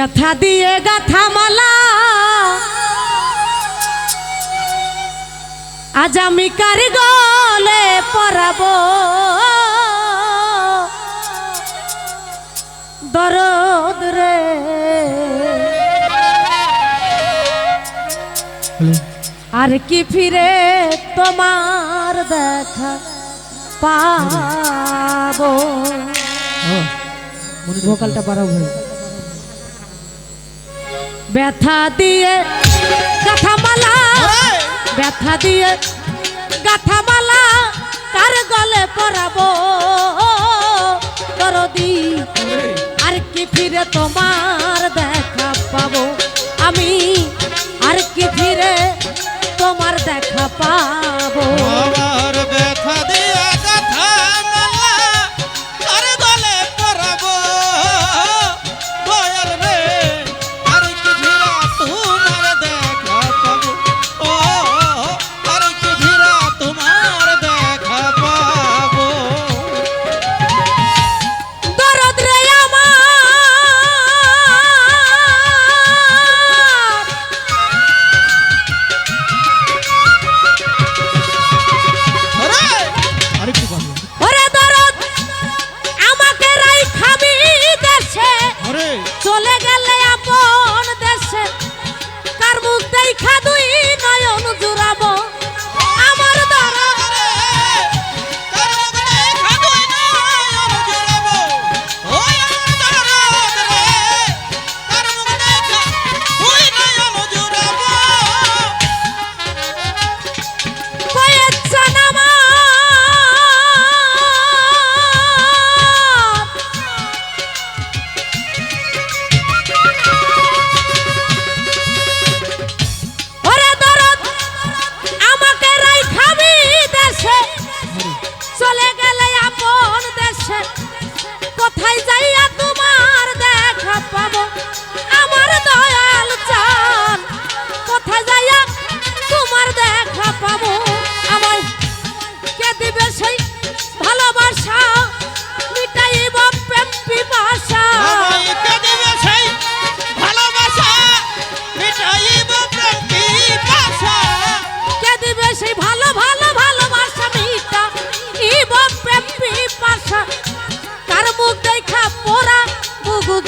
ব্যথা দিয়ে গাথা মালা। আজ আমি কারি গলে পরাবো? দরদ রে। আর কি ফিরে তোমার দেখা পাবো? ভোকালটা পারাবো ব্যথা দিয়ে গাথামালা ব্যথা দিয়ে গাথামালা কার গলে পরাবো? করদি আর কি ফিরে তোমার দেখা পাবো? আমি আর কি ফিরে তোমার দেখা পাবো?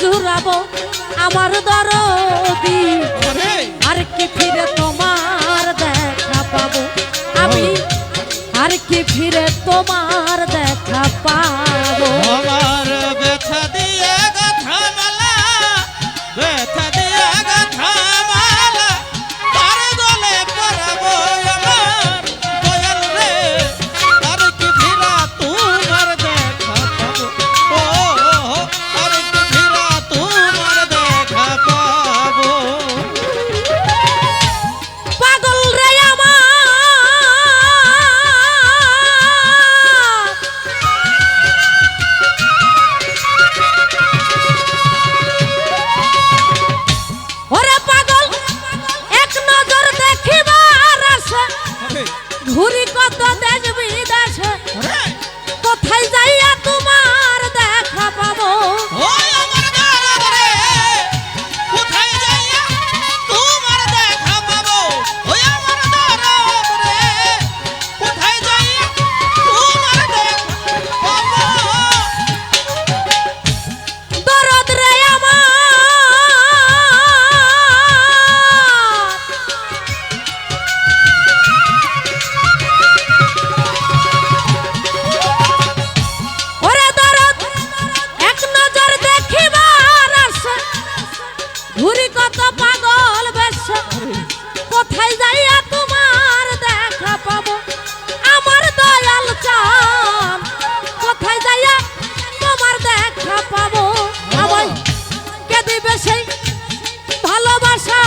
জুড়াবো আমার দরদি। আর কি ফিরে তোমার দেখা পাবো? আমি আর কি ফিরে তোমার দেখা পাবো?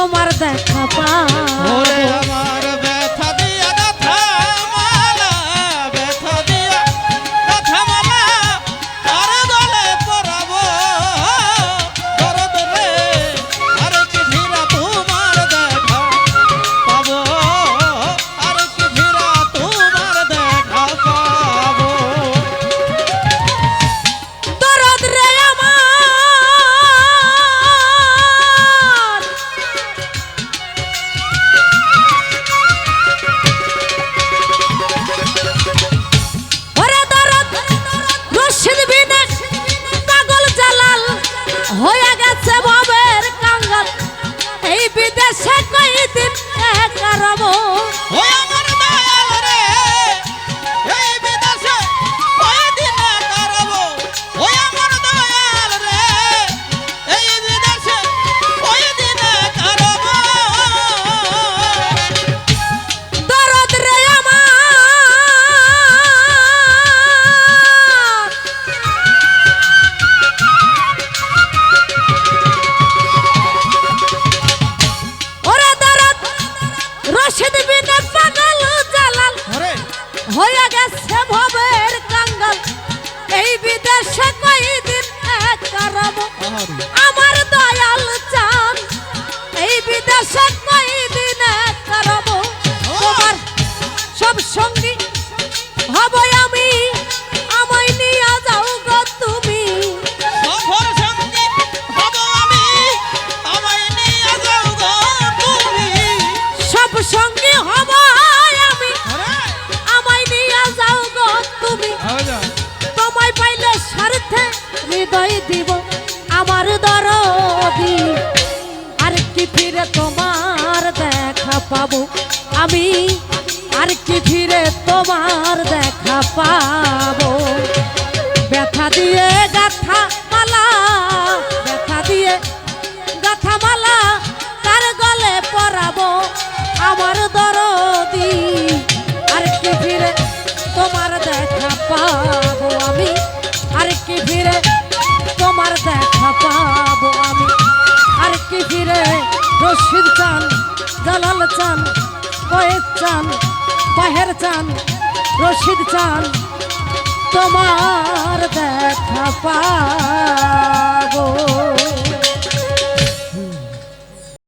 তোমার দেখা পা হৃদয় দিব আমার দরদি। আর কি ফিরে তোমার দেখা পাবো আমি? আর কি ফিরে তোমার দেখা পাবো? ব্যথা দিয়ে গাথা রশিদ চান জালাল চান কয়েদ চান বাহের চান রশিদ চান তোমার দেখা পাগো